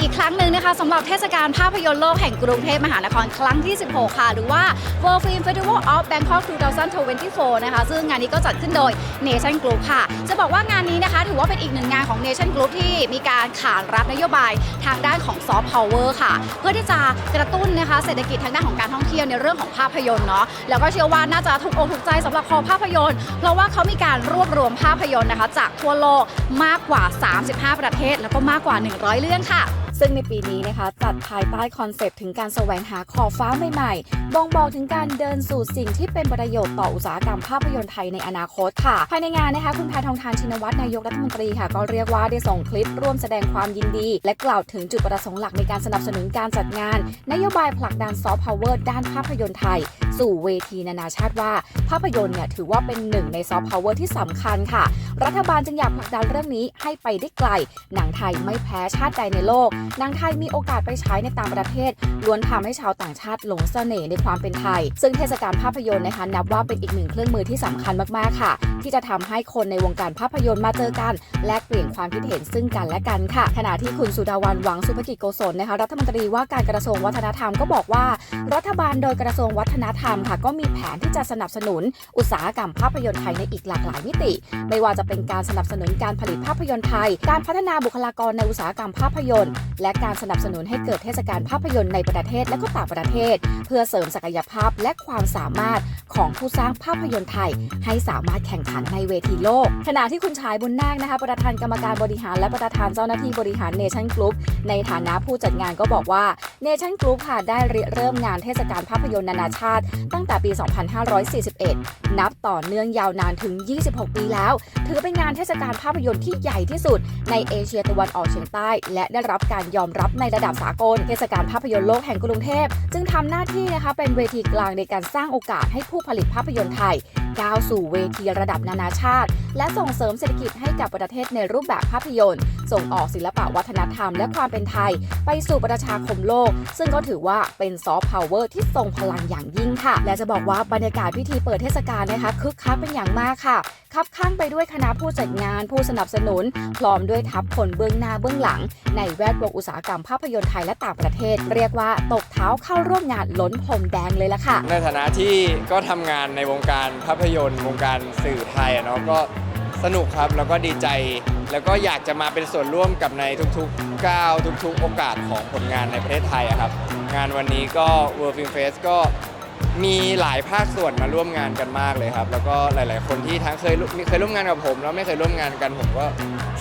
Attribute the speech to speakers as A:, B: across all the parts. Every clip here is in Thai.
A: อีกครั้งหนึ่งนะคะสำหรับ
B: เทศกาลภาพยนตร์โลกแห่งกรุงเทพมหานครครั้งที่ 16 ค่ะ หรือว่า World Film Festival of Bangkok 2024 นะคะ ซึ่งงานนี้ก็จัดขึ้นโดย Nation Group ค่ะ จะบอกว่างานนี้นะคะ ถือว่าเป็นอีกหนึ่งงานของ Nation Group ที่มีการขานรับนโยบายทางด้านของ Soft Power ค่ะ เพื่อที่จะกระตุ้นนะคะเศรษฐกิจทางด้านของการท่องเที่ยวในเรื่องของภาพยนตร์เนาะแล้วก็เชื่อว่าน่าจะถูกอกถูกใจสำหรับคอภาพยนตร์ เพราะว่าเขามีการรวบรวมภาพยนตร์นะคะ จากทั่วโลกมากกว่า 35 ประเทศ แล้วก็มากกว่า 100 เรื่องค่ะ ซึ่งในปีนี้นะคะจัดภายใต้คอนเซปต์ถึงการแสวงหาขอบฟ้าใหม่ๆ บ่งบอกถึงการเดินสู่สิ่งที่เป็นประโยชน์ต่ออุตสาหกรรมภาพยนตร์ไทยในอนาคตค่ะ ภายในงานนะคะคุณแพทองทานชินวัตรนายกรัฐมนตรีค่ะ ก็เรียกว่าได้ส่งคลิปร่วมแสดงความยินดี และกล่าวถึงจุดประสงค์หลักในการสนับสนุนการจัดงาน นโยบายผลักดันซอฟต์พาวเวอร์ด้านภาพยนตร์ไทย สู่เวทีนานาชาติว่า ภาพยนตร์เนี่ยถือว่าเป็นหนึ่งในซอฟต์พาวเวอร์ที่สำคัญค่ะ รัฐบาลจึงอยากผลักดันเรื่องนี้ให้ไปได้ไกล หนังไทยไม่แพ้ชาติใดในโลกหนังไทยมีโอกาสไปฉายในต่างประเทศล้วนทำให้ชาวต่างชาติหลงเสน่ห์ในความเป็นไทย ซึ่งเทศกาลภาพยนตร์นะคะนับว่าเป็นอีกหนึ่งเครื่องมือที่สำคัญมากๆค่ะ ที่จะทำให้คนในวงการภาพยนตร์มาเจอกัน แลกเปลี่ยนความคิดเห็นซึ่งกันและกันค่ะ ขณะที่คุณสุดาวันหวังสุภกิจโกศลนะคะรัฐมนตรีว่าการกระทรวงวัฒนธรรมก็บอกว่า รัฐบาลโดยกระทรวงวัฒนธรรมค่ะ ก็มีแผนที่จะสนับสนุน อุตสาหกรรมภาพยนตร์ไทยในอีกหลากหลายมิติ ไม่ว่าจะเป็นการสนับสนุนการผลิตภาพยนตร์ไทย การพัฒนาบุคลากรในอุตสาหกรรมภาพยนตร์และการสนับสนุนให้เกิดเทศกาลภาพยนตร์ในประเทศและก็ต่างประเทศ เพื่อเสริมศักยภาพและความสามารถของผู้สร้างภาพยนตร์ไทย ให้สามารถแข่งขันในเวทีโลก ขณะที่คุณชายบุญนาคนะคะ ประธานกรรมการบริหารและประธานเจ้าหน้าที่บริหารเนชั่นกรุ๊ปในฐานะผู้จัดงานก็บอกว่าเนชั่นกรุ๊ปค่ะได้เริ่มงานเทศกาลภาพยนตร์นานาชาติ ตั้งแต่ปี 2541 นับต่อเนื่องยาวนานถึง 26 ปีแล้ว ถือเป็นงานเทศกาลภาพยนตร์ที่ใหญ่ที่สุดในเอเชียตะวันออกเฉียงใต้ และได้รับการยอมรับในระดับสากล เทศกาลภาพยนตร์โลกแห่งกรุงเทพ จึงทำหน้าที่นะคะเป็นเวทีกลางในการสร้างโอกาสให้ผู้ผลิตภาพยนตร์ไทยก้าวสู่เวทีระดับนานาชาติ และส่งเสริมเศรษฐกิจให้กับประเทศในรูปแบบภาพยนตร์ ส่งออกศิลปะวัฒนธรรมและความเป็นไทย ไปสู่ประชาคมโลก ซึ่งก็ถือว่าเป็นซอฟต์พาวเวอร์ที่ทรงพลังอย่างยิ่งค่ะ และจะบอกว่าบรรยากาศพิธีเปิดเทศกาลนะคะคึกคักเป็นอย่างมากค่ะ คับข้างไปด้วยคณะผู้จัดงานผู้สนับสนุน พร้อมด้วยทัพคนเบื้องหน้าเบื้องหลัง ในแวดวงอุตสาหกรรมภาพยนตร์ไทยและต่างประเทศ เรียกว่าตกเท้าเข้าร่วมงานล้นพรมแดงเลยละค่ะ
C: ในฐานะที่ก็ทำงานในวงการภาพยนตร์ วงการสื่อไทยอะเนาะก็สนุกครับแล้วก็ดีใจ แล้วก็อยากจะมาเป็นส่วนร่วมกับในทุกๆก้าวทุกๆ โอกาสของผลงานในประเทศไทยอะครับ งานวันนี้ก็ World Film Fest ก็ มีหลายภาคส่วนมาร่วมงานกันมากเลยครับ แล้วก็หลาย ๆ คนที่ทั้งเคยเคยร่วมงานกับผม แล้วไม่เคยร่วมงานกันผมก็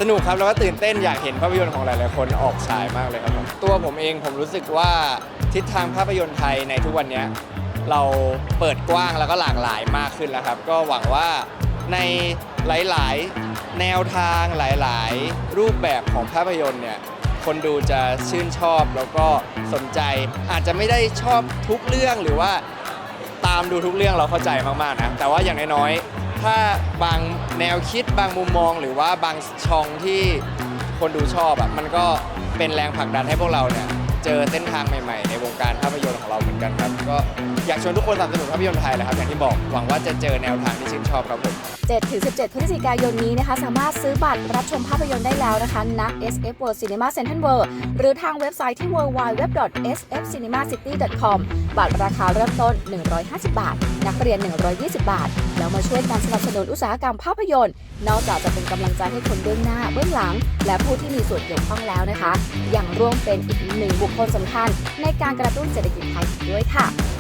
C: สนุกครับแล้วก็ตื่นเต้นอยากเห็นภาพยนตร์ของหลาย ๆ คนออกฉายมากเลยครับ ตัวผมเองผมรู้สึกว่าทิศทางภาพยนตร์ไทยในทุกวันนี้เราเปิดกว้างแล้วก็หลากหลายมากขึ้นแล้วครับ ก็หวังว่าในหลาย ๆ แนวทางหลาย ๆ รูปแบบของภาพยนตร์เนี่ยคนดูจะชื่นชอบแล้วก็สนใจ อาจจะไม่ได้ชอบทุกเรื่องหรือว่า ตามดูทุกเรื่องเราเข้าใจมากๆนะแต่ว่าอย่างน้อยๆถ้าบางแนวคิดบางมุมมองหรือว่าบางช่องที่คนดูชอบอะมันก็เป็นแรงผลักดันให้พวกเราเนี่ย เจอเส้นทางใหม่ๆ ในวงการภาพยนตร์ของเราเหมือนกันครับ ก็อยากชวนทุกคนสนับสนุนภาพยนตร์ไทยแหละครับอย่างที่บอกหวังว่าจะเจอแนวทางที่ชื่นชอบครับผม
B: 7-17 พฤศจิกายนนี้นะคะ สามารถซื้อบัตรรับชมภาพยนตร์ได้แล้วนะคะณ SF World Cinema Central World หรือทางเว็บไซต์ที่ www.sfcinemacity.com บัตรราคาเริ่มต้น 150 บาท นักเรียน 120 บาท แล้วมาช่วยกันสนับสนุนอุตสาหกรรมภาพยนตร์ นอกจากจะเป็นกำลังใจให้คนเบื้องหน้าเบื้องหลัง และผู้ที่มีส่วนเกี่ยวข้องแล้วนะคะยังร่วมเป็นอีกหนึ่งบุคคนสำคัญในการกระตุ้นเศรษฐกิจไทยด้วยค่ะ